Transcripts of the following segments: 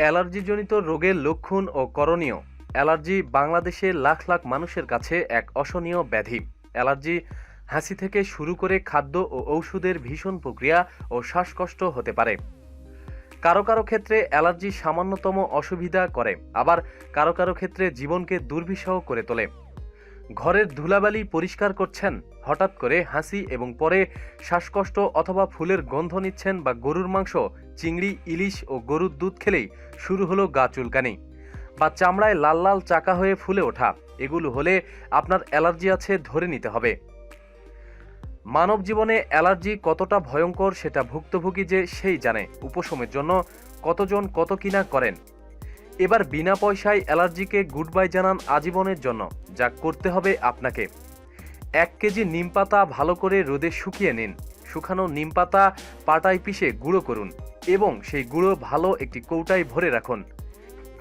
অ্যালার্জিজনিত রোগের লক্ষণ ও করণীয়। অ্যালার্জি বাংলাদেশে লাখ লাখ মানুষের কাছে এক অসহনীয় ব্যাধি। অ্যালার্জি হাসি থেকে শুরু করে খাদ্য ও ঔষধের ভীষণ প্রক্রিয়া ও শ্বাসকষ্ট হতে পারে। কারও কারও ক্ষেত্রে অ্যালার্জি সামান্যতম অসুবিধা করে, আবার কারও কারও ক্ষেত্রে জীবনকে দুর্বিষহ করে তোলে। ঘরের ধুলাবালি পরিষ্কার করছেন, হঠাৎ করে হাসি এবং পরে শ্বাসকষ্ট অথবা ফুলের গন্ধ নিচ্ছেন বা গরুর মাংস চিংড়ি, ইলিশ ও গরুর দুধ খেলেই শুরু হলো গা চুলকানি। বা চামড়ায় লাল লাল চাকা হয়ে ফুলে ওঠা, এগুলো হলে আপনার অ্যালার্জি আছে ধরে নিতে হবে। মানব জীবনে অ্যালার্জি কতটা ভয়ঙ্কর সেটা ভুক্তভোগী যে সেই জানে, উপশমের জন্য কতজন কত কিনা করেন। এবার বিনা পয়সায় অ্যালার্জিকে গুড বাই জানান আজীবনের জন্য, যা করতে হবে আপনাকে। এক কেজি নিম পাতা ভালো করে রোদে শুকিয়ে নিন, শুকানো নিম পাতা পাটায় পিষে গুঁড়ো করুন এবং সেই গুঁড়ো ভালো একটি কৌটায় ভরে রাখুন।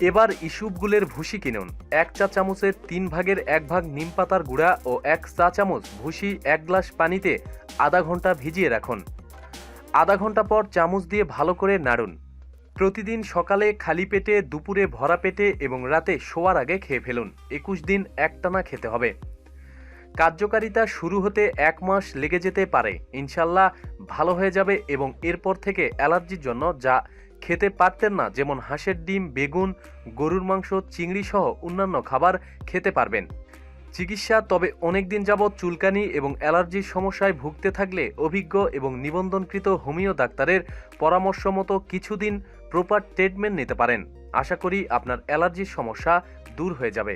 এবার ইস্যুপগুলের ভুসি কিনুন। এক চা চামচের তিন ভাগের এক ভাগ নিম পাতার গুঁড়া ও এক চা চামচ ভুসি এক গ্লাস পানিতে আধা ঘণ্টা ভিজিয়ে রাখুন। আধা ঘণ্টা পর চামচ দিয়ে ভালো করে নাড়ুন। প্রতিদিন সকালে খালি পেটে, দুপুরে ভরা পেটে এবং রাতে শোয়ার আগে খেয়ে ফেলুন। একুশ দিন একটানা খেতে হবে। কার্যকারিতা শুরু হতে এক মাস লেগে যেতে পারে। ইনশাল্লাহ ভালো হয়ে যাবে এবং এরপর থেকে অ্যালার্জির জন্য যা খেতে পারতেন না, যেমন হাঁসের ডিম, বেগুন, গরুর মাংস, চিংড়ি সহ অন্যান্য খাবার খেতে পারবেন। চিকিৎসা, তবে অনেক দিন যাবৎ চুলকানি এবং অ্যালার্জির সমস্যায় ভুগতে থাকলে অভিজ্ঞ এবং নিবন্ধনকৃত হোমিও ডাক্তারের পরামর্শ মতো কিছুদিন প্রপার ট্রিটমেন্ট নিতে পারেন। আশা করি আপনার অ্যালার্জির সমস্যা দূর হয়ে যাবে।